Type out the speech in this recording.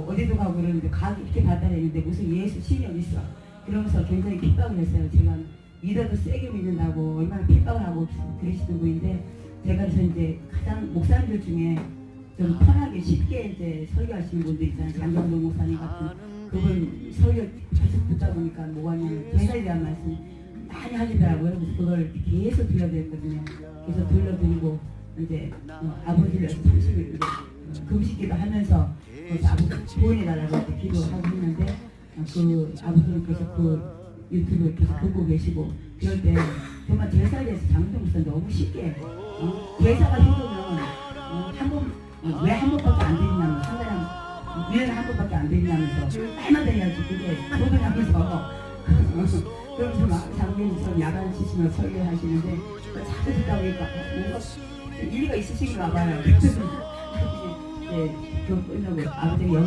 어디도 가고 그러는데 가 이렇게 받아내는데 무슨 예수 신이 어디 있어? 그러면서 굉장히 핍박을 했어요. 제가 믿어도 세게 믿는다고 얼마나 핍박을 하고 그러시던 분인데 제가 그래서 이제 가장 목사님들 중에 좀 편하게 쉽게 이제 설교하시는 분들 있잖아요. 장경동 목사님 같은 그분 설교 계속 듣다 보니까 뭐하냐면 제사에 대한 말씀 많이 하시더라고요. 그래서 그걸 계속 들려드렸거든요. 그래서 들려드리고 이제 어, 아버지를 30일 이제 어, 금식기도 하면서 그래서 아버지 구원해달라고 이렇게 기도하고 했는데 어, 그 아버지는 계속 그 유튜브 계속 보고 계시고 그럴 때 정말 제사에 대해서 장동 목사 너무 쉽게 어, 제사가 힘들면 어, 한번 어, 왜한 번밖에 안 되냐면 한 사람 1년에 한 번밖에 안 되냐면서 얼마나 해야지 그게 도전하면서 그러면서 막 장로님처럼 야간 시시면 설교하시는데 자꾸 듣다 보니까 어, 뭔가 일리가 있으신가 봐요. 이제 그 끝나고 아버지 영